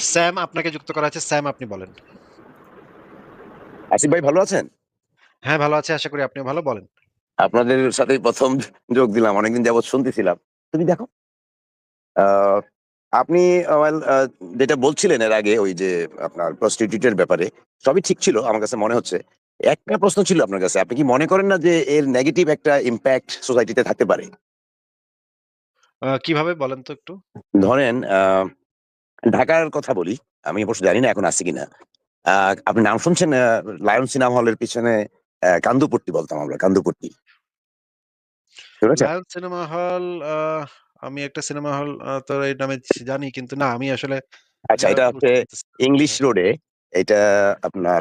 Sam আপনাকে যুক্ত করা আছে। স্যাম আপনি বলেন। আসিফ ভাই ভালো আছেন? হ্যাঁ, ভালো আছি। আশা করি আপনিও ভালো। বলেন। আপনাদের সাথে প্রথম যোগ দিলাম। অনেকদিন যাবৎ শুনতেছিলাম। তুমি দেখো। আপনি যেটা বলছিলেন এর আগে ওই যে আপনার প্রস্টিটিউটের ব্যাপারে সবই ঠিক ছিল আমার কাছে মনে হচ্ছে। একটা প্রশ্ন ছিল আপনার কাছে। আপনি কি মনে করেন না যে এর নেগেটিভ একটা ইম্প্যাক্ট সোসাইটিতে থাকতে পারে? কীভাবে বলেন তো একটু? ধরেন আ ঢাকার কথা বলি। আমি অবশ্য জানি না এখন আছে কিনা। আপনি নাম শুনছেন লায়ন সিনেমা হলের পিছনে কান্দুপট্টি বলতাম আমরা, কান্দুপট্টি। লায়ন সিনেমা হল আমি একটা সিনেমা হল তো এই নামে জানি কিন্তু না আমি আসলে আচ্ছা এটা হচ্ছে। ইংলিশ। রোডে। এটা আপনার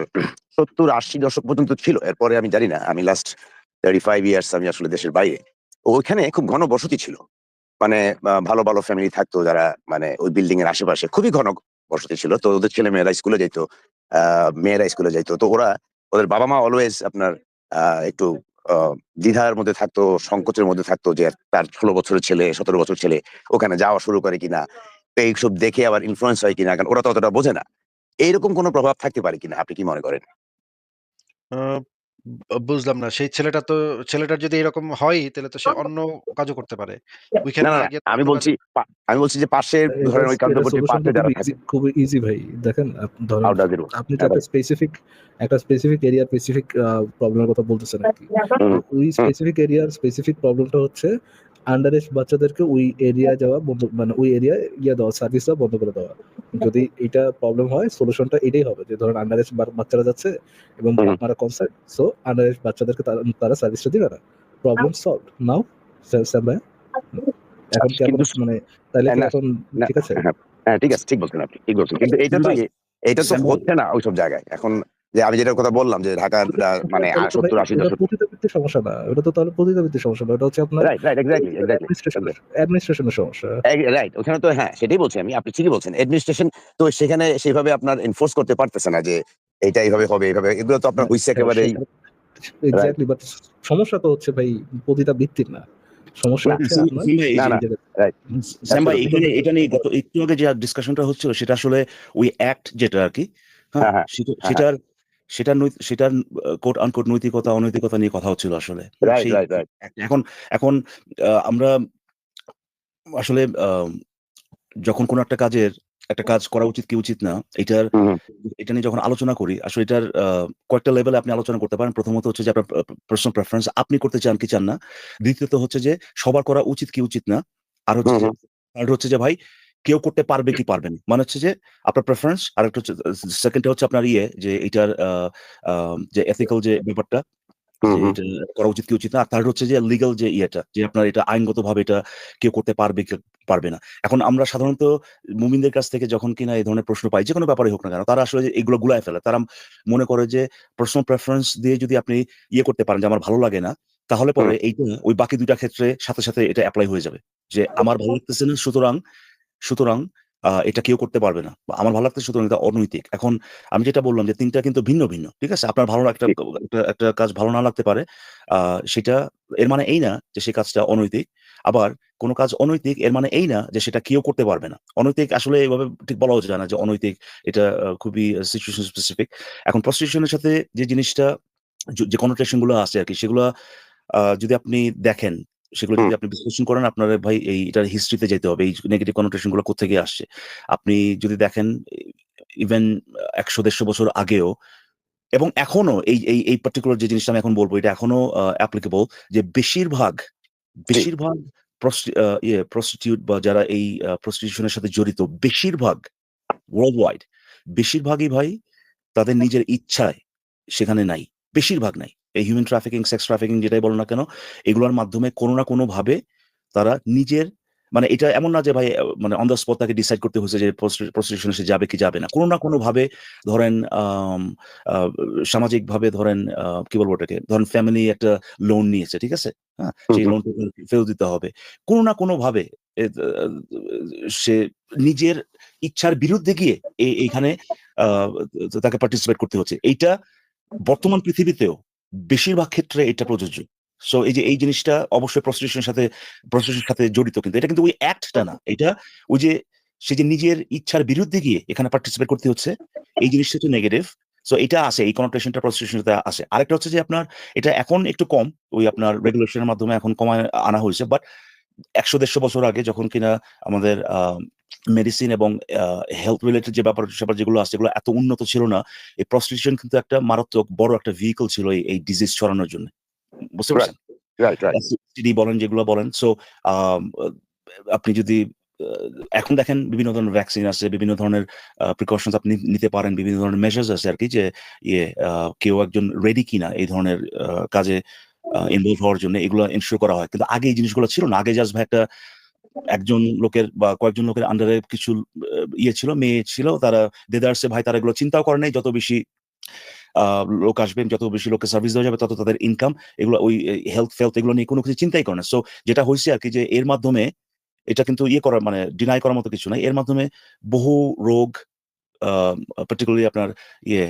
৭০-৮০ দশক পর্যন্ত ছিল। এরপরে আমি জানি না। আমি লাস্ট 35 ইয়ার্স আমি আসলে দেশের বাইরে। ওইখানে খুব ঘন বসতি ছিল। মানে ভালো, ভালো ফ্যামিলি থাকতো যারা মানে ওই বিল্ডিং এর আশেপাশে খুবই ঘন বসতি ছিল। তো ওদের ছেলে মেয়েরা স্কুলে যাইত। আ মেয়েরা স্কুলে যাইত। তো ওরা ওদের বাবা-মা অলওয়েজ আপনার একটু দ্বিধার মধ্যে থাকতো, সংকোচের মধ্যে থাকতো যে তার ১৬ বছরের ছেলে, সতেরো বছর ছেলে ওখানে যাওয়া শুরু করে কিনা। তো এইসব দেখে আবার ইনফ্লুয়েন্স হয় কিনা। কারণ ওরা অতটা বোঝে না। এইরকম কোন প্রভাব থাকতে পারে কিনা? আপনি কি মনে করেন? ব বুঝলাম না। সেই ছেলেটা তো ছেলেটার যদি এরকম হয় তাহলে তো সে অন্য কাজও করতে পারে। না, না, না না। গিয়ে আমি অন্য বলছি পা আমি বলছি যে পাশের এটা ধরেন ওই এটা কান্দুপট্টির সলিউশনটা পাশে যারা খুবই ইজি থাকে। খুবই ইজি ভাই। দেখেন আপনি ধরেন হাউ ডাজ ইট আপনি তো একটা স্পেসিফিক একটা স্পেসিফিক এরিয়া স্পেসিফিক প্রবলেমের প্রবলেম এর কথা বলতেছেন আর কি ওই স্পেসিফিক এরিয়ার স্পেসিফিক প্রবলেমটা হচ্ছে আন্ডার এজ বাচ্চাদেরকে ওই এরিয়ায় যাওয়া বন্ধ মানে ওই এরিয়ায় ইয়ে দেওয়া সার্ভিস দেওয়া বন্ধ করে দেওয়া। যদি এটা প্রবলেম হয় সলিউশনটা এটাই হবে যে ধরেন আন্ডার এজ বাচ্চারা যাচ্ছে এবং। আপনারা কনসার্ন সো আন্ডার এজ বাচ্চাদেরকে তারা সার্ভিসটা দিবে না। প্রবলেম সলভ নাও স্যাম ভাইয়া? এখন কি মানে না, এখন ঠিক আছে? হ্যাঁ, হ্যাঁ, ঠিক আছে। ঠিক বলছেন আপনি। ঠিক বলছেন। কিন্তু এটা তো ভাই এইটা তো হচ্ছে না ওইসব জায়গায়। এখন যে আমি যেটার কথা বললাম যে ঢাকার মানে আ তাহলে তো ভাই ৭০-৮০ দশক পতিতাবৃত্তির সমস্যা না। ওটা তো তাহলে পতিতাবৃত্তির সমস্যা না। ওটা হচ্ছে আপনার অ্যাডমিনিস্ট্রেশনের সমস্যা। রাইট। ওখানে তো হ্যাঁ, সেটাই বলছি আমি। আপনি ঠিকই বলছেন। অ্যাডমিনিস্ট্রেশন তো সেখানে সেভাবে আপনার এনফোর্স করতে পারতেছে না যে এইটা এইভাবে হবে, এভাবে। এগুলো তো আপনার হইছে একেবারেই সেটা বাট সমস্যা তো হচ্ছে ভাই পতিতাবৃত্তির না। সমস্যা এটা নিয়ে গত একটু আগে যে ডিসকাশনটা হচ্ছিল সেটা আসলে ওই অ্যাক্ট যেটা আরকি, হ্যাঁ? হ্যাঁ, সেটা হ্যাঁ, হ্যাঁ। সেটার সেটার সেটার কোট আনকোট নৈতিকতা অনৈতিকতা নিয়ে কথা হচ্ছিল আসলে। রাইট, সেই রাইট, রাইট। এখন এখন আমরা আসলে যখন কোন একটা কাজের একটা কাজ করা উচিত কি উচিত না, এটার। এটা নিয়ে যখন আলোচনা করি আসলে এটার কয়েকটা লেভেলে আপনি আলোচনা করতে পারেন। প্রথমত হচ্ছে যে আপনার পার্সোনাল প্রেফারেন্স আপনি করতে চান কি চান না। দ্বিতীয়ত হচ্ছে যে সবার করা উচিত কি উচিত না। আর হচ্ছে থার্ড হচ্ছে যে ভাই কেউ করতে পারবে কি পারবে না। মানে হচ্ছে যে আপনার প্রেফারেন্স আরেকটা হচ্ছে আ সেকেন্ড টা হচ্ছে আপনার ইয়ে যে এটার যে এথিক্যাল যে ব্যাপারটা করা উচিত কি উচিত না। আর থার্ড হচ্ছে যে লিগাল যে ইয়েটা যে আপনার এটা আইনগত ভাবে এটা কেউ করতে পারবে কি পারবে না। এখন আমরা সাধারণত মুমিনদের কাছ থেকে যখন কিনা এই ধরনের প্রশ্ন পাই যে কোনো ব্যাপারে হোক না কেন, তারা আসলে এগুলো গুলায় ফেলে। তারা মনে করে যে পার্সোনাল প্রেফারেন্স দিয়ে যদি আপনি ইয়ে করতে পারেন যে আমার ভালো লাগে না, তাহলে পরে এইটা ওই বাকি ২ টা ক্ষেত্রে সাথে, সাথে এটা অ্যাপ্লাই হয়ে যাবে। যে আমার ভালো লাগতেছে না সুতরাং সুতরাং এটা কেউ করতে পারবে না। বা আমার ভালো লাগতেছে সুতরাং এটা অনৈতিক। এখন আমি যেটা বললাম যে তিনটা কিন্তু ভিন্ন, ভিন্ন। ঠিক আছে? আপনার ভালো একটা একটা কাজ ভালো না লাগতে পারে। সেটা এর মানে এই না যে সেই কাজটা অনৈতিক। আবার কোন কাজ অনৈতিক এর মানে এই না যে সেটা কেউ করতে পারবে না। অনৈতিক আসলে এইভাবে ঠিক বলাও যায় না যে অনৈতিক এটা খুবই সিচুয়েশন স্পেসিফিক। এখন প্রস্টিটিউশন এর সাথে যে জিনিসটা যে কনোটেশনগুলো আছে আরকি সেগুলা আ যদি আপনি দেখেন, সেগুলো যদি আপনি বিশ্লেষণ করেন আপনার ভাই এই এটার হিস্ট্রিতে যেতে হবে। এই নেগেটিভ কনোটেশনগুলো কোত্থেকে আসছে। আপনি যদি দেখেন ইভেন একশো দেড়শো বছর আগেও এবং এখনও এই এই এই পার্টিকুলার যে জিনিসটা আমি এখন বলব এটা এখনও অ্যাপ্লিকেবল যে বেশিরভাগ, বেশিরভাগ ইয়ে প্রস্টিটিউট বা যারা এই আ প্রস্টিটিউশন এর সাথে জড়িত বেশিরভাগ ওয়ার্ল্ড ওয়াইড বেশিরভাগই ভাই তাদের নিজের ইচ্ছায় সেখানে নাই। বেশিরভাগ নাই। এই হিউম্যান ট্রাফিকিং, সেক্স ট্রাফিকিং যেটাই বলেন না কেন, এগুলোর মাধ্যমে কোনো না কোনভাবে তারা নিজের মানে এটা এমন না যে ভাই মানে অন দ্য স্পট তাকে ডিসাইড করতে হইছে যে প্রস্টিটিউশন এ সে যাবে কি যাবে না। কোনো না কোনভাবে ধরেন সামাজিকভাবে ধরেন কি বলব ওটাকে? ধরেন ফ্যামিলি একটা লোন নিয়েছে। ঠিক আছে? হ্যাঁ? সেই। লোনটা ফেরত দিতে হবে। কোনো না কোনভাবে সে নিজের ইচ্ছার বিরুদ্ধে গিয়ে এইখানে তাকে পার্টিসিপেট করতে হচ্ছে। এইটা বর্তমান পৃথিবীতেও বেশিরভাগ ক্ষেত্রে এটা প্রযোজ্য। সো এই যে এই জিনিসটা অবশ্যই প্রস্টিটিউশন এর সাথে প্রস্টিটিউশন এর সাথে জড়িত, কিন্তু। এটা কিন্তু ওই অ্যাক্ট টা না। এটা ওই যে সে যে নিজের ইচ্ছার বিরুদ্ধে গিয়ে এখানে পার্টিসিপেট করতে হচ্ছে, এই জিনিসটা হচ্ছে নেগেটিভ সো এটা আছে, এই কনোটেশনটা প্রস্টিটিউশনটা আছে আরেকটা হচ্ছে যে আপনার, এটা এখন একটু কম, ওই আপনার রেগুলেশনের মাধ্যমে এখন কমায় আনা হয়েছে বাট একশো দেড়শো বছর আগে যখন কিনা আমাদের মেডিসিন এবং হেলথ রিলেটেড যে ব্যাপার স্যাপার যেগুলো আছে সেগুলো এত উন্নত ছিল না এই প্রস্টিটিউশন কিন্তু একটা মারাত্মক বড় একটা ভেহিকল ছিল এই- ডিজিজ ছড়ানোর জন্য। বুঝতে পারছেন? বলেন যেগুলো বলেন সো আপনি যদি এখন দেখেন বিভিন্ন ধরনের ভ্যাকসিন আছে বিভিন্ন ধরনের প্রিকশনস আপনি নিতে পারেন বিভিন্ন ধরনের মেজার্স আছে আর কি যে ইয়ে কেউ একজন রেডি কিনা এই ধরনের কাজে ইনভলভ হওয়ার জন্য এগুলো এনশিওর করা হয়। কিন্তু আগে এই জিনিসগুলো ছিল না। আগে জাস্ট ভাই একটা একজন লোকের বা কয়েকজন লোকের আন্ডারে কিছু ইয়ে ছিল মেয়ে ছিল তারা দেদারসে ভাই তারা এগুলো চিন্তাও করে নাই যত বেশি লোক আসবে যত বেশি লোককে সার্ভিস দেওয়া যাবে তত তাদের ইনকাম এগুলো ওই হেলথ ফেলথ এগুলো নিয়ে কোনো কিছু চিন্তাই করে না। সো যেটা হয়েছে আর কি যে এর মাধ্যমে এটা কিন্তু ইয়ে করার মানে ডিনাই করার মতো কিছু নাই। এর মাধ্যমে বহু রোগ পার্টিকুলারলি আপনার ইয়ে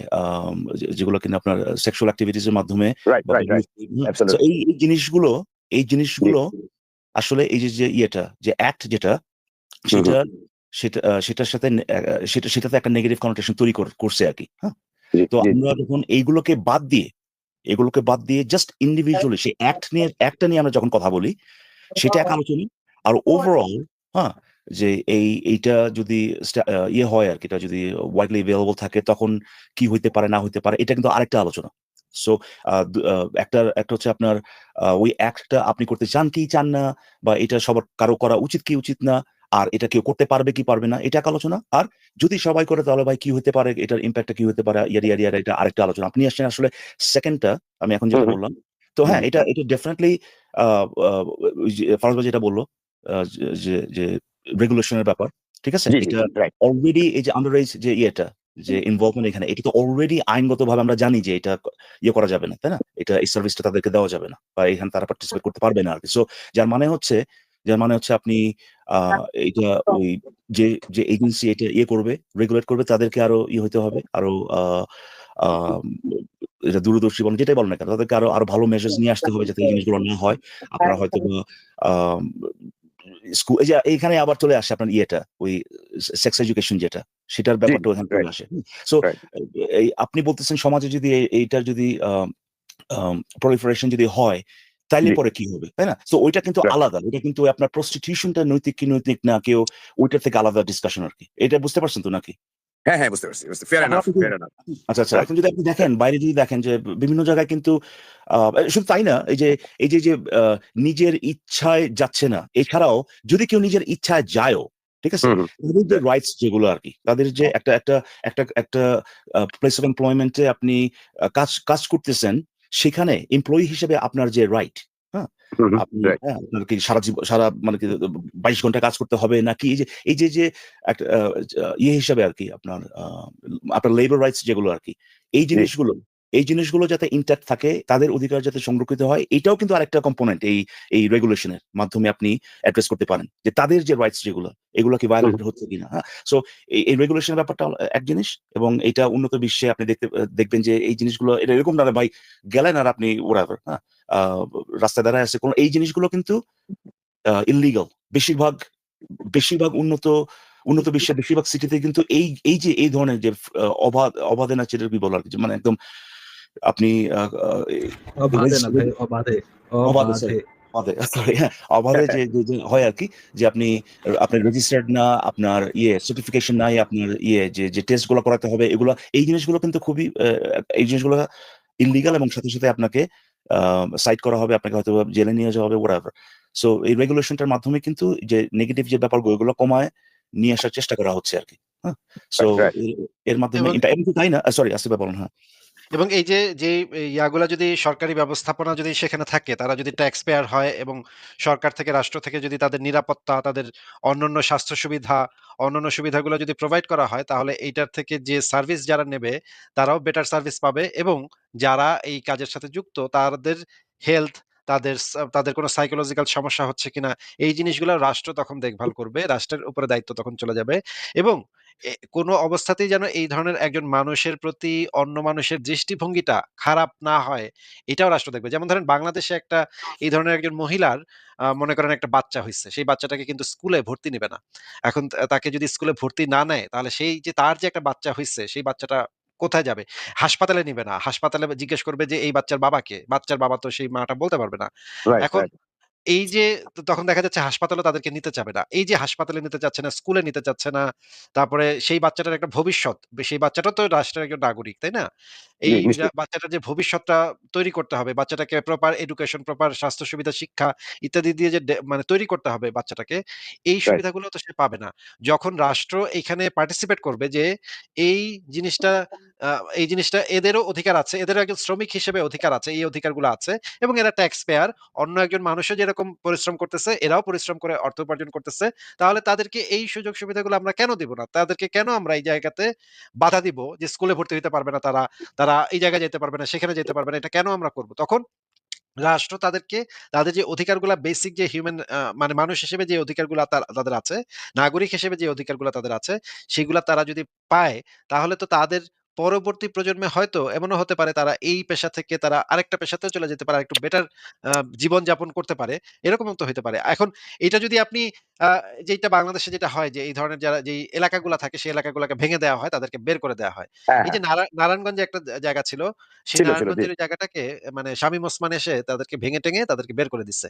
যেগুলো কিনা আপনার সেক্সুয়াল অ্যাক্টিভিটিস এর মাধ্যমে এই জিনিসগুলো এই জিনিসগুলো আসলে এই যে ইয়েটা যে অ্যাক্ট যেটা সেটা সেটা সেটার সাথে সেটা সেটাতে একটা নেগেটিভ কনোটেশন তৈরি করছে আর কি হ্যাঁ তো আমরা যখন এইগুলোকে বাদ দিয়ে এগুলোকে বাদ দিয়ে জাস্ট ইন্ডিভিজুয়ালি সেই অ্যাক্ট নিয়ে অ্যাক্টটা নিয়ে আমরা যখন কথা বলি সেটা এক আলোচনা। আর ওভারঅল হ্যাঁ যে এই এইটা যদি ইয়ে হয় আর কি এটা যদি ওয়াইডলি অ্যাভেলেবল থাকে তখন কি হইতে পারে না হইতে পারে এটা কিন্তু আরেকটা আলোচনা। সো একটা একটা হচ্ছে আপনার ওই অ্যাক্টটা আপনি করতে চান কি চান না বা এটা সবার কারও করা উচিত কি উচিত না আর এটা কেউ করতে পারবে কি পারবে না এটা এক আলোচনা। আর যদি সবাই করে তাহলে ভাই কি হতে পারে এটার ইম্প্যাক্টটা কি হতে পারে ইয়ার ইয়ার ইয়ার এটা আরেকটা আলোচনা। আপনি আসছেন আসলে সেকেন্ডটা আমি এখন যেটা। বললাম তো হ্যাঁ এটা এটা ডেফিনেটলি ফারাজ ভাই যেটা বলল যে- যে রেগুলেশনের ব্যাপার ঠিক আছে? এটা অলরেডি এই যে আন্ডার যে ইয়েটা যে ইনভলভমেন্ট এখানে, এটা তো অলরেডি আইনগতভাবে আমরা জানি যে এটা ইয়ে করা যাবে না, তাই না? এটা এই সার্ভিসটা তাদেরকে দেওয়া যাবে না বা এখানে তারা পার্টিসিপেট করতে পারবে না আর কি। সো যার মানে হচ্ছে, যার মানে হচ্ছে আপনি এটা ওই যে যে এজেন্সি এটা ইয়ে করবে রেগুলেট করবে, তাদেরকে আরও ইয়ে হতে হবে, আরও এটা দূরদর্শী বলেন যেটাই বলেন না কেন, তাদেরকে আরও আরও ভালো মেজার্স নিয়ে আসতে হবে যাতে এই জিনিসগুলো না হয়। আপনারা হয়তো স্কুল এখানে আবার চলে আসে আপনার ইয়েটা ওই সেক্স এডুকেশন যেটা সেটার ব্যাপারটা ওখানে চলে আসে সো এই আপনি বলতেছেন সমাজে যদি এই- এইটার যদি প্রলিফারেশন যদি হয় তাইলে পরে কি হবে তাই না? তো ওইটা কিন্তু আলাদা ওইটা কিন্তু আপনার প্রস্টিটিউশনটা নৈতিক কি নৈতিক না কেউ ওইটার থেকে আলাদা ডিসকাশন আর কি। এটা বুঝতে পারছেন তো নাকি? হ্যাঁ হ্যাঁ বুঝতে পারছি ফেয়ার এনাফ ফেয়ার এনাফ আচ্ছা আচ্ছা এখন যদি আপনি দেখেন বাইরে যদি দেখেন যে বিভিন্ন জায়গায় কিন্তু শুধু তাই না এই যে এই যে যে নিজের ইচ্ছায় যাচ্ছে না এছাড়াও যদি কেউ নিজের ইচ্ছায় যায়ও ঠিক আছে? তাদের যে রাইটস যেগুলো আর কি তাদের যে একটা একটা একটা একটা প্লেস অফ এমপ্লয়মেন্টে আপনি কাজ কাজ করতেছেন সেখানে এমপ্লয়ি হিসেবে আপনার যে রাইট হুম, হ্যাঁ, আপনার কি সারা জীবন সারা মানে কি বাইশ ঘণ্টা কাজ করতে হবে নাকি? এই যে এই যে যে একটা ইয়ে হিসাবে আর কি আপনার আহ, আপনার লেবার রাইটস যেগুলো আর কি এই জিনিসগুলো এই জিনিসগুলো যাতে ইন্ট্যাক্ট থাকে তাদের অধিকার যাতে সংরক্ষিত হয় এটাও কিন্তু আরেকটা কম্পোনেন্ট এই এই রেগুলেশনের মাধ্যমে আপনি অ্যাড্রেস করতে পারেন। যে তাদের যে রাইটস যেগুলো এগুলো কি ভায়োলেট হচ্ছে কিনা হ্যাঁ? সো এই রেগুলেশনের ব্যাপারটা এক জিনিস এবং এটা উন্নত বিশ্বে আপনি দেখতে দেখবেন যে এই জিনিসগুলো এটা এরকম না ভাই গেলেন আর আপনি ওরাভার হ্যাঁ? আহ, রাস্তায় দাঁড়ায় আছে কোন এই জিনিসগুলো কিন্তু ইলিগাল বেশিরভাগ বেশিরভাগ উন্নত উন্নত বিশ্বের বেশিরভাগ সিটিতে কিন্তু এই এই যে এই ধরনের যে অবাধ অবাধে না যেটা কি বলার আর কি, মানে একদম আপনি অবাধে হ্যাঁ যে হয় আর কি যে আপনি আপনার রেজিস্টার্ড না আপনার ইয়ে সার্টিফিকেশন নাই আপনার ইয়ে যে যে টেস্টগুলো করাতে হবে এগুলো এই জিনিসগুলো কিন্তু খুবই আহ, এই জিনিসগুলো ইলিগাল এবং সাথে সাথে আপনাকে সাইট করা হবে আপনাকে হয়তো জেলে নিয়ে যাওয়া হবে ওরাভার সো এই রেগুলেশনটার মাধ্যমে কিন্তু যে নেগেটিভ যে ব্যাপারগুলো এগুলো কমায় নিয়ে আসার চেষ্টা করা হচ্ছে আর কি হ্যাঁ? সো এর মাধ্যমে এবং- এটা- এমনি তাই না সরি আসিফ বলুন হ্যাঁ। এবং এই যে যে ইয়াগুলা যদি সরকারি ব্যবস্থাপনা যদি সেখানে থাকে, তারা যদি ট্যাক্স পেয়ার হয় এবং সরকার থেকে, রাষ্ট্র থেকে যদি তাদের নিরাপত্তা, তাদের অন্যান্য স্বাস্থ্য সুবিধা, অন্যান্য সুবিধাগুলো যদি প্রোভাইড করা হয়, তাহলে এইটার থেকে যে সার্ভিস যারা নেবে, তারাও বেটার সার্ভিস পাবে এবং যারা এই কাজের সাথে যুক্ত, তাদের হেলথ তাদের তাদের কোনো সাইকোলজিক্যাল সমস্যা হচ্ছে কিনা এই জিনিসগুলো রাষ্ট্র তখন দেখভাল করবে। রাষ্ট্রের উপরে দায়িত্ব তখন চলে যাবে এবং কোনো অবস্থাতেই যেন এই ধরনের একজন মানুষের প্রতি অন্য মানুষের দৃষ্টিভঙ্গিটা খারাপ না হয়, এটাও রাষ্ট্র দেখবে। যেমন ধরেন বাংলাদেশে একটা এই ধরনের একজন মহিলার মনে করেন একটা বাচ্চা হয়েছে সেই বাচ্চাটাকে কিন্তু স্কুলে ভর্তি নেবে না। এখন তাকে যদি স্কুলে ভর্তি না নেয়, তাহলে সেই যে তার যে একটা বাচ্চা হয়েছে সেই বাচ্চাটা কোথায় যাবে? হাসপাতালে নিবে না। হাসপাতালে জিজ্ঞেস করবে যে, "এই বাচ্চার বাবাকে বাচ্চার বাবা তো সেই মাটা বলতে পারবে না। এখন। এই যে তখন দেখা যাচ্ছে হাসপাতালেও তাদেরকে নিতে চাবে না। এই যে হাসপাতালে নিতে চাচ্ছে না, স্কুলে নিতে চাচ্ছে না। তারপরে সেই বাচ্চাটার একটা ভবিষ্যৎ। সেই বাচ্চাটাও তো রাষ্ট্রের একজন নাগরিক, তাই না? এই বাচ্চাটার যে ভবিষ্যৎটা তৈরি করতে হবে, বাচ্চাটাকে প্রপার এডুকেশন, প্রপার স্বাস্থ্য সুবিধা, শিক্ষা ইত্যাদি দিয়ে যে মানে তৈরি করতে হবে বাচ্চাটাকে, এই। সুবিধাগুলো তো সে পাবে না। যখন রাষ্ট্র এখানে পার্টিসিপেট করবে যে এই জিনিসটা এই জিনিসটা এদেরও অধিকার আছে, এদেরও একজন শ্রমিক হিসেবে অধিকার আছে, এই অধিকারগুলো আছে এবং এরা ট্যাক্স পেয়ার। অন্য একজন মানুষও যেরকম পরিশ্রম করতেছে, এরাও পরিশ্রম করে অর্থ উপার্জন করতেছে। তাহলে তাদেরকে এই সুযোগ সুবিধাগুলো আমরা কেন দিব না? তাদেরকে কেন আমরা এই জায়গাতে বাধা দিব যে স্কুলে ভর্তি হইতে পারবে না তারা, তারা এই জায়গায় যেতে পারবে না, সেখানে যেতে পারবে না। এটা কেন আমরা করব? তখন রাষ্ট্র তাদেরকে তাদের যে অধিকারগুলা বেসিক যে হিউম্যান মানে মানুষ হিসেবে যে অধিকারগুলা তাদের আছে, নাগরিক হিসেবে যে অধিকারগুলা তাদের আছে, সেগুলা তারা যদি পায়, তাহলে তো তাদের পরবর্তী প্রজন্মে হয়তো এমনও হতে পারে তারা এই পেশা থেকে তারা আরেকটা পেশাতেও চলে যেতে পারে, আরেকটু বেটার আ জীবনযাপন করতে পারে। এরকমও তো হইতে পারে। এখন এটা যদি আপনি আ যেইটা বাংলাদেশে যেটা হয় যে এই ধরনের যারা যেই এলাকাগুলা থাকে, সেই এলাকাগুলাকে ভেঙে দেওয়া হয়, তাদেরকে বের করে দেওয়া হয়। হ্যাঁ, এই যে হ্যাঁ। নারায়ণগঞ্জে একটা জায়গা ছিল, সেই। নারায়ণগঞ্জের জায়গাটাকে মানে শামীম ওসমান এসে তাদেরকে ভেঙে টেঙে তাদেরকে বের করে দিচ্ছে।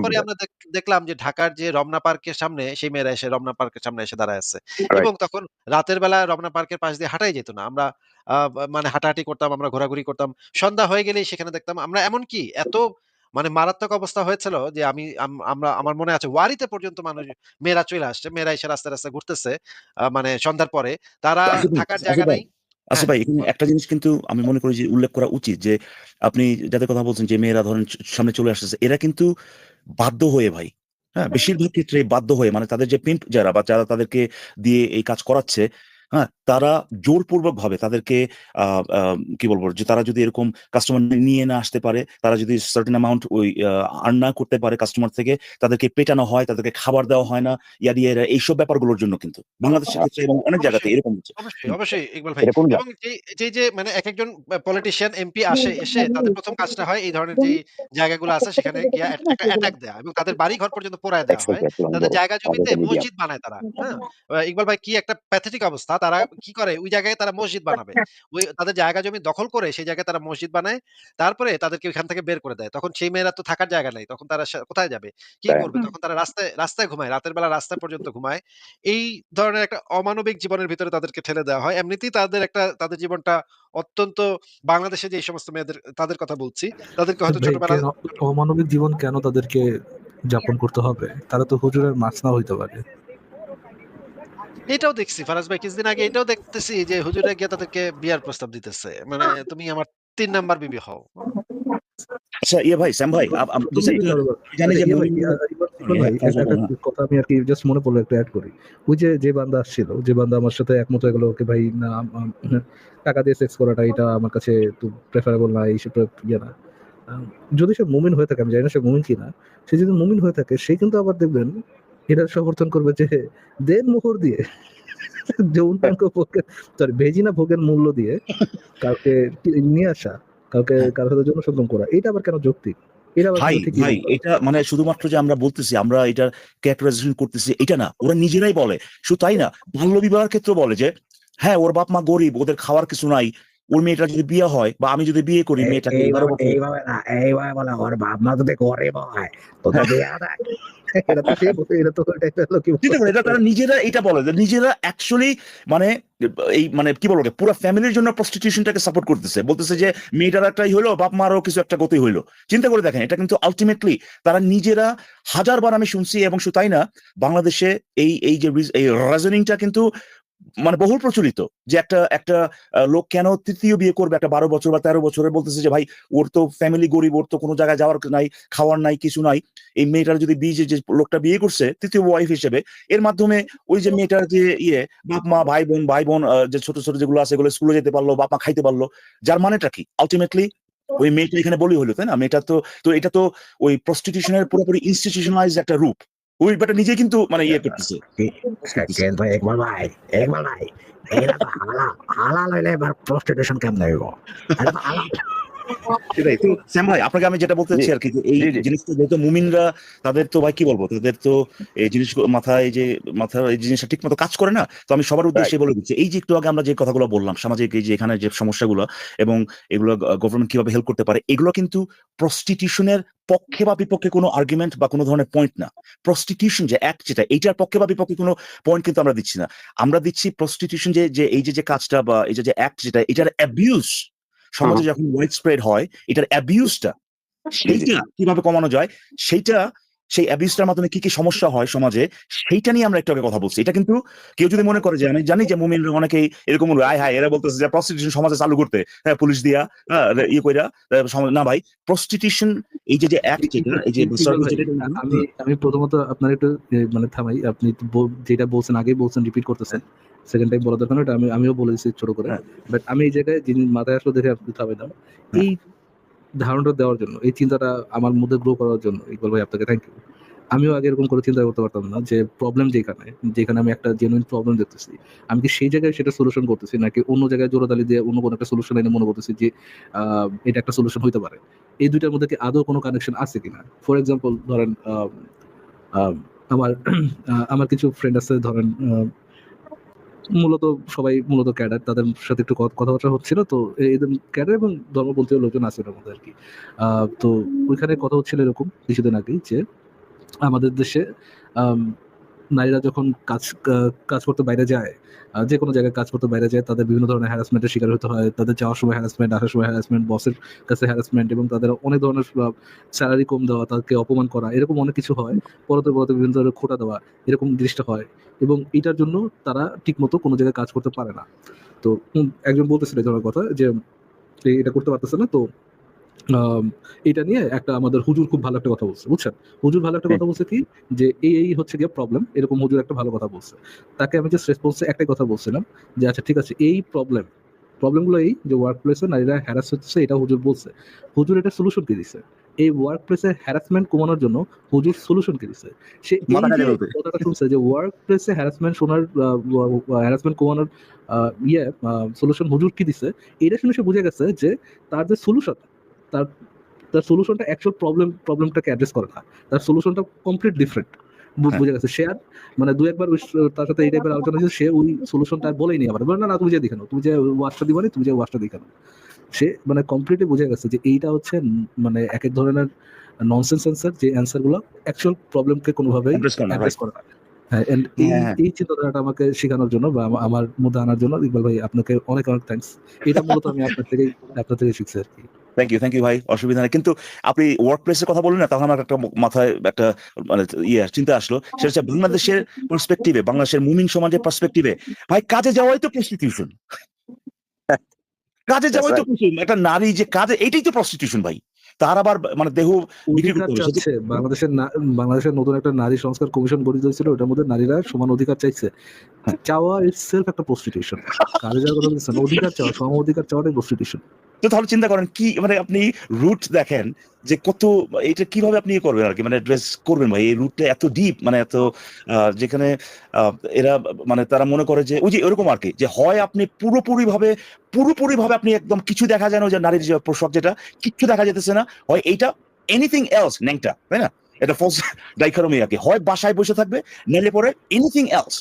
পরে আমরা দেখলাম যে ঢাকার যে রমনা পার্কের সামনে সেই মেয়েরা এসে রমনা পার্কের সামনে এসে দাঁড়ায় আছে। এবং তখন রাতের বেলা রমনা পার্কের পাশ দিয়ে হাঁটাই যেত না। আমরা আ বা মানে হাঁটাহাঁটি করতাম, আমরা ঘোরাঘুরি করতাম। সন্ধ্যা হয়ে গেলেই সেখানে দেখতাম আমরা এমনকি এত মানে মারাত্মক অবস্থা হয়েছিল যে আমি আমরা আমার মনে আছে ওয়ারিতে পর্যন্ত মানুষ মেয়েরা চইলা আসছে। মেয়েরা এসে রাস্তায়, রাস্তায় ঘুরতেছে মানে সন্ধ্যার পরে। তারা থাকার জায়গা নাই হ্যাঁ, ভাই এখানে একটা জিনিস কিন্তু আমি মনে করি যে উল্লেখ করা উচিত যে আপনি যাদের কথা বলছেন যে মেয়েরা ধরেন সামনে চলে আসতেছে, এরা কিন্তু বাধ্য হয়ে ভাই। হ্যাঁ? বেশিরভাগ ক্ষেত্রে বাধ্য হয়ে মানে তাদের যে পিম্প যারা বা যারা তাদেরকে দিয়ে এই কাজ করাচ্ছে, হ্যাঁ? তারা জোরপূর্বকভাবে তাদেরকে আ আ কি বলব? যে তারা যদি এরকম কাস্টমার নিয়ে না আসতে পারে, তারা যদি সার্টেন অ্যামাউন্ট ওই আর্ন না করতে পারে কাস্টমার থেকে, তাদেরকে পেটানো হয়, তাদেরকে খাবার দেওয়া হয় না, ইয়াডা, ইয়াডা এইসব ব্যাপারগুলোর জন্য কিন্তু। বাংলাদেশের ক্ষেত্রে এবং অনেক জায়গাতে এরকম হচ্ছে। অবশ্যই, ইকবাল ভাই। এবং যেই যে মানে একেকজন আ পলিটিশিয়ান, এমপি আসে, এসে তাদের ১ম কাজটা হয় এই ধরনের যেই জায়গাগুলো আছে সেখানে গিয়া একটা অ্যাটাক দেয়া এবং তাদের বাড়িঘর পর্যন্ত পোড়ায় দেওয়া হয়। তাদের জায়গা জমিতে মসজিদ বানায় তারা। হ্যাঁ? ইকবাল ভাই কি একটা প্যাথেটিক অবস্থা। তারা কি করে ওই জায়গায় তারা মসজিদ বানাবে। ওই তাদের জায়গা জমি দখল করে সেই জায়গায় তারা মসজিদ বানায়। তারপরে তাদেরকে ওইখান থেকে বের করে দেয়। তখন সেই মেয়েরা তো থাকার জায়গা নাই। তখন তারা কোথায় যাবে? কি করবে? তখন তারা রাস্তায় রাস্তায় ঘুমায়। রাতের বেলা রাস্তায় পর্যন্ত ঘুমায়। এই ধরনের একটা অমানবিক জীবনের ভিতরে তাদেরকে ঠেলে দেওয়া হয়। এমনিতেই তাদের একটা তাদের জীবনটা অত্যন্ত বাংলাদেশে যে সমস্ত মেয়েদের তাদের কথা বলছি, তাদেরকে হয়তো ছোটবেলা অমানবিক জীবন কেন তাদেরকে যাপন করতে হবে? তারা তো হুজুরের মাসনা হইতে পারে। এটাও দেখছি ফারাজ ভাই কিছুদিন আগে এটাও দেখতেছি যে হুজুরে গিয়ে তাদেরকে বিয়ার প্রস্তাব দিতেছে। মানে তুমি আমার ৩ নাম্বার বিবি হও। আচ্ছা ইয়ে ভাই, স্যাম ভাই জানি যে ভাই, মমিনুল ইকবাল ইকবাল হ্যাঁ, ভাই, হ্যাঁ, একটা- বলুন, একটা কথা আমি আর কি জাস্ট মনে পড়ল একটু এড করি। ওই যে যে বান্দা আসছিল, যে বান্দা আমার সাথে একমত হয়ে গেল ওকে ভাই না টাকা দিয়ে সেক্স করাটা এটা আমার কাছে একটু প্রেফারেবল না এইসব ইয়ে না। যদি সে মুমিন হয়ে থাকে আমি জানি না সে মুমিন কিনা। সে যদি মুমিন হয়ে থাকে সে কিন্তু আবার দেখবেন এটার সমর্থন করবে যে দেন মোহর দিয়ে যৌনাঙ্গ ভোগের সরি ভেজিনা ভোগের মূল্য দিয়ে কাউকে নিয়ে আসা কাউকে কারোর সাথে যৌন সঙ্গম করা এটা আবার কেন যৌক্তিক? ভাই, ভাই না? এটা মানে শুধুমাত্র যে আমরা বলতেছি, আমরা ক্যারেক্টারাইজেশন করতেছি এটা না। ওরা নিজেরাই বলে। শুধু তাই না, বাল্য বিবাহের ক্ষেত্রেও বলে যে, হ্যাঁ, ওর বাপ-মা গরিব, ওদের খাওয়ার কিছু নাই। ওর মেয়েটার যদি বিয়ে হয় বা আমি যদি বিয়ে করি মেয়েটাকে এইভাবে না এইভাবে বলে ওর বাপ মা যদি গরিব হয় বিয়ে তারা নিজেরা মানে এই মানে কি ফ্যামিলির জন্য সাপোর্ট করতেছে। বলতেছে যে মেয়েটার একটাই বাপ মারও কিছু একটা গতি হইল। চিন্তা করে দেখেন, এটা কিন্তু আলটিমেটলি তারা নিজেরা আমি শুনছি এবং শুধু তাই না, বাংলাদেশে এই এই যে এই রিজনিংটা কিন্তু মানে বহুল প্রচলিত যে একটা একটা লোক কেন তৃতীয় বিয়ে করবে একটা ১২ বছর বা ১৩ বছরের বলতেছে যে ভাই ওর তো ফ্যামিলি গরিব, ওর তো কোনো জায়গায় যাওয়ার নাই, খাওয়ার নাই, কিছু নাই। এই মেয়েটার যদি বিয়ে যে লোকটা বিয়ে করছে তৃতীয় ওয়াইফ হিসেবে এর মাধ্যমে ওই যে মেয়েটার যে ইয়ে বাপ মা ভাই বোন ভাই বোন যে ছোট, ছোট যেগুলো আছে এগুলো স্কুলে যেতে পারল, বাপ মা খাইতে পারল। যার মানেটা কি? আলটিমেটলি ওই মেয়েটা এখানে বলি হলো তাই না মেয়েটা তো তো এটা তো ওই প্রস্টিটিউশনের পুরোপুরি ইনস্টিটিউশনালাইজ একটা রূপ ওই বেটা নিজে কিন্তু মানে ইয়ে করতেছে। কিন্তু একবার ভাই একবার ভাই। এটা তো হালাল হালাল হইলে এবার প্রস্টিটিউশন কেমন হইব? সেটাই। তো স্যাম ভাই আপনাকে আমি যেটা বলতে চাচ্ছি আর কি যে এই। জিনিসটা যেহেতু মুমিনরা তাদের তো ভাই কি বলব? তাদের তো এই জিনিস মাথায় যে মাথায় এই জিনিসটা ঠিক মতো কাজ করে না। তো আমি সবার উদ্দেশ্যে বলে দিচ্ছি এই যে একটু আগে আমরা যে কথাগুলো বললাম সামাজিক এই যে এখানে যে সমস্যাগুলো এবং এগুলো গভর্নমেন্ট কীভাবে হেল্প করতে পারে এগুলো কিন্তু প্রস্টিটিউশনের পক্ষে বা বিপক্ষে কোনো আর্গুমেন্ট বা কোনো ধরনের পয়েন্ট না। প্রস্টিটিউশন যে অ্যাক্ট যেটা এইটার পক্ষে বা বিপক্ষে কোনো পয়েন্ট কিন্তু আমরা দিচ্ছি না। আমরা দিচ্ছি প্রস্টিটিউশন যে যে এই যে যে কাজটা বা এই যে যে অ্যাক্ট যেটা এটার অ্যাবিউজ সমাজে যখন ওয়াইড স্প্রেড হয় এটার অ্যাবিউজটা সেইটা কীভাবে কমানো যায়? সেইটা সেই অ্যাবিউজটার মাধ্যমে কি কি সমস্যা হয় সমাজে সেইটা নিয়ে আমরা একটু আগে কথা বলছি। এটা কিন্তু কেউ যদি মনে করে যে আমি জানি যে মুমিন অনেকেই এরকম আয় হায় এরা বলতেছে যে প্রস্টিটিউশন সমাজে চালু করতে। হ্যাঁ পুলিশ দিয়া হ্যাঁ, ইয়ে কইরা না ভাই প্রস্টিটিউশন এই যে যে অ্যাক্ট যেটা এই যে আমি আমি প্রথমত আপনার একটু মানে থামাই আপনি যেটা বলছেন আগেই বলছেন রিপিট করতেছেন। সেকেন্ড টাইম বলা দরকার না, এটা আমি আমিও বলে দিচ্ছি ছোট করে। হ্যাঁ। বাট আমি এই জায়গায় যিনি মাথায় আসলো দেখে আপনি থামাই দাও এই ধারণাটা দেওয়ার জন্য এই চিন্তাটা আমার মধ্যে গ্রো করার জন্য ইকবাল ভাই আপনাকে থ্যাংক ইউ আমিও আগে এরকম করে চিন্তা করতে পারতাম না যে প্রবলেম যেখানে যেখানে আমি একটা জেনুইন প্রবলেম দেখতেছি। আমি কি সেই জায়গায় সেটা সলিউশন করতেছি নাকি অন্য জায়গায় জোরাতালি দিয়ে অন্য কোনো একটা সলিউশন এনে মনে করতেছি যে এটা একটা সলিউশন হইতে পারে? এই দুইটার মধ্যে কি আদৌ কোনো কানেকশন আছে কিনা? ফর এক্সাম্পল ধরেন আম, আম, আমার আমার কিছু ফ্রেন্ড আছে ধরেন মূলত সবাই মূলত ক্যাডার, তাদের সাথে একটু কথা- কথাবার্তা হচ্ছিল, তো এদের ক্যাডার এবং ধর্মপন্থী লোকজন আছে ওর মধ্যে আর কি। তো ওইখানে কথা হচ্ছিল এরকম কিছুদিন আগেই যে আমাদের দেশে নারীরা যখন কাজ কাজ করতে বাইরে যায় যে কোনো জায়গায় কাজ করতে বাইরে যায়, তাদের বিভিন্ন ধরনের হ্যারাসমেন্টের শিকার হতে হয়, তাদের যাওয়ার সময় হ্যারাসমেন্ট আসার সময় হ্যারাসমেন্ট বসের কাছে হ্যারাসমেন্ট এবং তাদের অনেক ধরনের স্যালারি কম দেওয়া, তাদেরকে অপমান করা, এরকম অনেক কিছু হয়, পরতে পরতে বিভিন্ন ধরনের খোটা দেওয়া, এরকম জিনিসটা হয় এবং এটার জন্য তারা ঠিকমতো কোনো জায়গায় কাজ করতে পারে না। তো একজন বলতেছিল এই ধরনের কথা যে এটা করতে পারতেছে না, তো এটা নিয়ে একটা আমাদের হুজুর খুব ভালো একটা কথা বলছে বুঝছেন? হুজুর ভালো একটা কথা বলছে কি? যে এই এই হচ্ছে গিয়ে প্রবলেম এরকম হুজুর একটা ভালো কথা বলছে। তাকে আমি জাস্ট রেসপন্সে একটাই কথা বলছিলাম যে আচ্ছা ঠিক আছে এই প্রবলেম প্রবলেমগুলো এই যে ওয়ার্ক প্লেসে নারীরা হ্যারাস হচ্ছে এটা হুজুর বলছে। হুজুর এটা সলিউশন কি দিছে? এই ওয়ার্ক প্লেসে হ্যারাসমেন্ট কমানোর জন্য হুজুর সলিউশন কি দিছে? সে। কথাটা শুনছে যে ওয়ার্ক প্লেসে হ্যারাসমেন্ট শোনার হ্যারাসমেন্ট কমানোর ইয়ে সলিউশন হুজুর কি দিছে? এটা শুনে সে বুঝে গেছে যে তার যে সলিউশন তার তার সলিউশনটা অ্যাকচুয়াল প্রবলেম প্রবলেমটাকে অ্যাড্রেস করে না। তার সলিউশনটা কমপ্লিট ডিফারেন্ট হ্যাঁ। বুঝে গেছে সে আর মানে দু একবার তার সাথে এই টাইপের আলোচনা হয়েছে সে ওই সলিউশনটা আর বলেই নি আবার না না তুমি যে দেখানো তুমি যে ওয়াশটা দিবানি তুমি যে ওয়াশটা দেখানো সে মানে কমপ্লিটলি বুঝে গেছে যে এইটা হচ্ছে মানে এক এক ধরনের ননসেন্স অ্যান্সার যে অ্যান্সারগুলো অ্যাকচুয়াল প্রবলেমকে না, অ্যাড্রেস করে না। হ্যাঁ এই হ্যাঁ। চিন্তাধারাটা আমাকে শেখানোর জন্য বা আমার মধ্যে আনার জন্য ইকবাল ভাই আপনাকে অনেক অনেক থ্যাঙ্কস এটা মূলত আমি আপনার থেকে আপনার থেকে শিখছি আর কি। থ্যাংক ইউ থ্যাংক ইউ ভাই। অসুবিধা নেই। কিন্তু আপনি ওয়ার্ক প্লেসের কথা বললেন না তখন আমার একটা মাথায় একটা মানে ইয়ে চিন্তা আসলো। সেটা হচ্ছে বাংলাদেশের পার্সপেক্টিভে বাংলাদেশের মুমিন সমাজের পার্সপেক্টিভে ভাই কাজে যাওয়াই তো প্রস্টিটিউশন কাজে যাওয়াই তো। একটা নারী যে কাজে এইটাই তো প্রস্টিটিউশন ভাই। তার আবার মানে দেহ বিক্রি করতে বাংলাদেশের বাংলাদেশের নতুন একটা নারী সংস্কার কমিশন গঠিত হয়েছিল ওটার মধ্যে নারীরা সমান অধিকার চাইছে। হ্যাঁ। চাওয়া ইটস সেলফ একটা প্রস্টিটিউশন কাজে যাওয়ার কথা অধিকার চাওয়া সম অধিকার চাওয়াটাই প্রস্টিটিউশন তো তাহলে চিন্তা করেন কি মানে আপনি রুট দেখেন যে কত এটা কীভাবে আপনি ইয়ে করবেন আর কি? মানে ড্রেস করবেন ভাই, এই রুটটা এত ডিপ মানে এত যেখানে এরা মানে তারা মনে করে যে, ওই যে এরকম আর কি, যে হয় আপনি পুরোপুরি ভাবে পুরোপুরি ভাবে আপনি একদম কিছু দেখা যায় না যে নারীর যে পোশাক যেটা, কিচ্ছু দেখা যেতেছে না, হয় এইটা এনিথিং এলস ন্যাংটা, তাই না? এটা ফলস ডাইখারমি আর কি। হয় বাসায় বসে থাকবে, নাইলে পরে এনিথিং এলস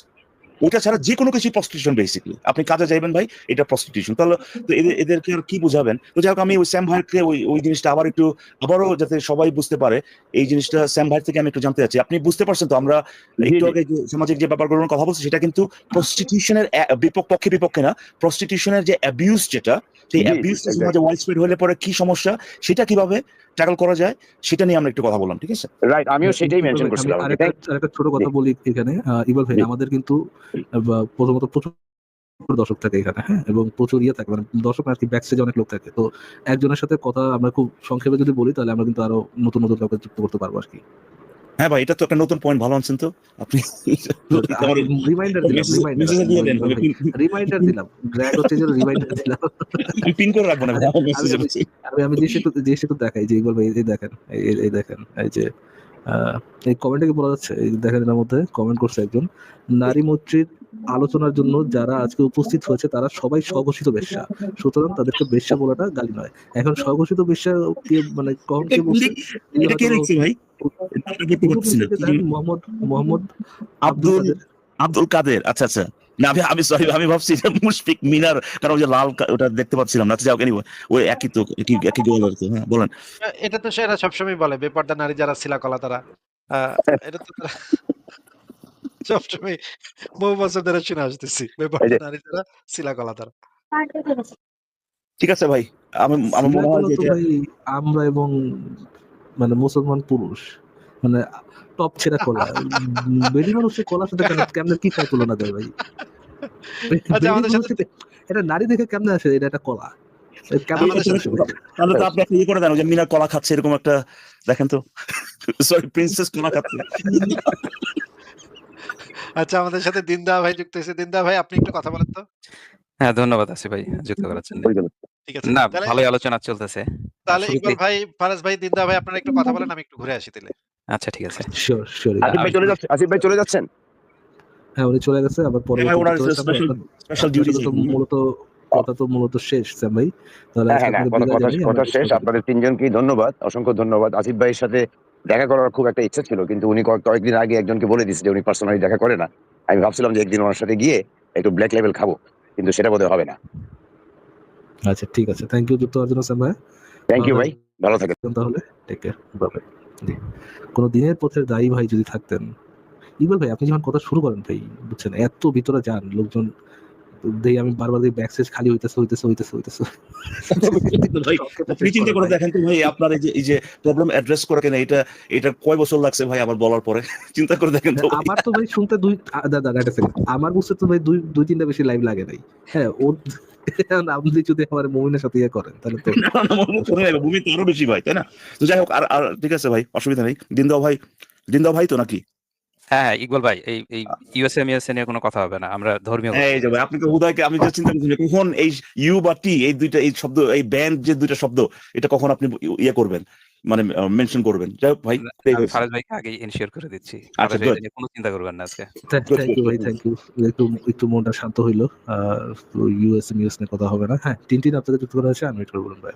ওটা ছাড়া যে কোনো কিছু প্রস্টিটিউশন বেসিকলি আপনি কাজে যাইবেন ভাই এটা প্রস্টিটিউশন তাহলে তো এদের এদেরকে আর কি বুঝাবেন? তো যাই হোক আমি ওই স্যাম ভাইকে ওই ওই জিনিসটা আবার একটু আবারও যাতে সবাই বুঝতে পারে এই জিনিসটা স্যাম ভাই থেকে আমি একটু জানতে চাচ্ছি। আপনি বুঝতে পারছেন তো আমরা একটু। আগে যে সামাজিক যে ব্যাপারগুলোর কথা বলছি সেটা কিন্তু প্রস্টিটিউশনের বিপক্ষে বিপক্ষে না প্রস্টিটিউশনের যে অ্যাবিউজ যেটা সেই অ্যাবিউজটা সমাজে ওয়াইড স্প্রেড হলে পরে কি সমস্যা সেটা কীভাবে ট্যাকল করা যায় সেটা নিয়ে আমরা একটু কথা বললাম ঠিক আছে? রাইট আমিও সেটাই মেনশন করছিলাম আরেকটা আরেকটা ছোট কথা বলি এখানে। ইকবাল ভাই আমাদের কিন্তু প্রথমত প্রচুর দর্শক থাকে এখানে হ্যাঁ? এবং প্রচুর ইয়ে থাকে মানে দর্শক আর কি ব্যাক অনেক লোক থাকে। তো একজনের সাথে কথা আমরা খুব সংক্ষেপে যদি বলি তাহলে আমরা কিন্তু আরও নতুন নতুন লোকের যুক্ত করতে পারব আর কি। হ্যাঁ ভাই এটা তো একটা নতুন পয়েন্ট ভালো আনছেন তো। আপনি রিমাইন্ডার দিলাম রিমাইন্ডার দিলাম। হচ্ছে যে রিমাইন্ডার দিলাম। পিন করে রাখব না আমি- আমি জিনিস একটু জিনিস একটু দেখাই যে বলব এই দেখেন এই- দেখেন এই যে আহ, এই কমেন্টে কি বলা যাচ্ছে? এই দেখেন এর মধ্যে কমেন্ট করছে একজন। নারী মৈত্রীর আলোচনার জন্য যারা আজকে উপস্থিত হয়েছে তারা সবাই স্বঘোষিত বেশ্যা। সুতরাং তাদেরকে বেশ্যা বলাটা গালি নয়। এখন স্বঘোষিত বেশ্যা কে মানে কখন কে বলছে? এটা কে লিখছে ভাই? এটা মোহাম্মদ মোহাম্মদ আব্দুল আব্দুল কাদের। আচ্ছা আচ্ছা। না আমি আমি সরি আমি ভাবছি যে মুশফিক মিনার কারণ ওই যে লাল ওটা দেখতে পাচ্ছিলাম না যাও এনিওয়ে ওই একই তো একই একই গোল আর কি হ্যাঁ বলেন। এটা তো সেরা সবসময় বলে বেপর্দা নারী যারা তারা আহ, এটা তো তারা সবসময় বহু বছর ধরে শুনে আসতেছি বেপর্দা নারী যারা ছিলা কলা তারা ঠিক আছে ভাই আমি আমার মনে হয় যে ভাই আমরা এবং মানে মুসলমান পুরুষ মানে টপ ছেড়া কলা বেরি মানুষের কলার সাথে কেন কেমনে কি খায় তুলনা দেয় ভাই? আচ্ছা, এটা নারী দেখে কেমনে আসে? এটা একটা কলা? তাহলে তো আপনি ইয়ে করে দেন যে খাচ্ছে এরকম একটা দেখেন তো। সরি প্রিন্সেস কলা খাচ্ছে। আচ্ছা আমাদের সাথে দিনদা ভাই যুক্ত হয়েছে। দিনদা ভাই আপনি একটু কথা বলেন তো। হ্যাঁ ধন্যবাদ আসি ভাই যুক্ত করার জন্য। ঠিক আছে? না ভালোই আলোচনা চলতেছে। তাহলে ইকবাল ভাই ফারাজ ভাই দিনদা ভাই আপনারা একটু কথা বলেন আমি একটু ঘুরে আসি তাহলে। আচ্ছা ঠিক আছে। Sure, sure, আসিফ ভাই চলে যাচ্ছে আসিফ ভাই চলে যাচ্ছেন? হ্যাঁ উনি চলে গেছে আবার পরে স্পেশাল ডিউটি মূলত কথা তো মূলত শেষ স্যাম ভাই। তাহলে হ্যাঁ হ্যাঁ কথা শেষ। আপনাদের তিনজনকেই ধন্যবাদ অসংখ্য ধন্যবাদ। আসিফ ভাইয়ের সাথে দেখা করার খুব একটা ইচ্ছা ছিল কিন্তু উনি কয়েক- কয়েকদিন আগে একজনকে বলে দিচ্ছে যে উনি পার্সোনালি দেখা করে না। আমি ভাবছিলাম যে একদিন ওনার সাথে গিয়ে একটু ব্ল্যাক লেভেল খাব কিন্তু সেটা বোধহয় হবে না। আচ্ছা ঠিক আছে। থ্যাংক ইউ যুক্ত হওয়ার জন্য স্যাম ভাই। থ্যাংক ইউ ভাই। ভালো থাকেন। তাহলে। টেক কেয়ার বাই জি। কোনো দিনের পথের দায়ী ভাই যদি থাকতেন ইকবাল ভাই আপনি যখন কথা শুরু করেন ভাই বুঝছেন এত ভিতরে যান লোকজন দেই আমি বারবার দিই ব্যাকসেজ খালি হইতেছে হইতেছে হইতেছে হইতেছে। ভাই, আপনি চিন্তা করে দেখেন তো ভাই আপনার এই যে এই যে প্রবলেম অ্যাড্রেস করা কেন এটা এটা কয় বছর লাগছে ভাই আবার বলার পরে? চিন্তা করে দেখেন তো আমার তো ভাই শুনতে দুই দাদা একটা আমার বুঝতে তো ভাই দুই দুই তিনটা বেশি লাইভ লাগে নাই। হ্যাঁ ও আপনি যদি আমার মমিনের সাথে ইয়ে করেন তাহলে তো ভূমি তো আরও বেশি ভাই তাই না? তো যাই হোক আর আর ঠিক আছে ভাই অসুবিধা নেই। দিনদাও ভাই দিনদাও ভাই তো নাকি? হ্যাঁ হ্যাঁ ইকবাল ভাই এই এই ইউএসএ মিউএসএ নিয়ে কোনো কথা হবে না আমরা ধর্মীয় এই যে ভাই আপনি তো হুদায়কে আমি যা চিন্তা করছি কখন এই ইউ বা টি এই দুইটা এই শব্দ এই ব্যান্ড যে দুইটা শব্দ এটা কখন আপনি ইয়ে করবেন? মানে মেনশন করবেন। যাই ভাই ফারাজ ভাইকে আগে ইনশিওর করে দিচ্ছি। আচ্ছা, ভাই. কোনো চিন্তা করবেন না আজকে। থ্যাংক ইউ ভাই থ্যাংক ইউ একটু একটু মনটা শান্ত হইল। ইউএস নিউজ নিয়ে কথা হবে না। হ্যাঁ তিন তিন আপনাদের যুক্ত করা হয়েছে আনমিট করবেন ভাই।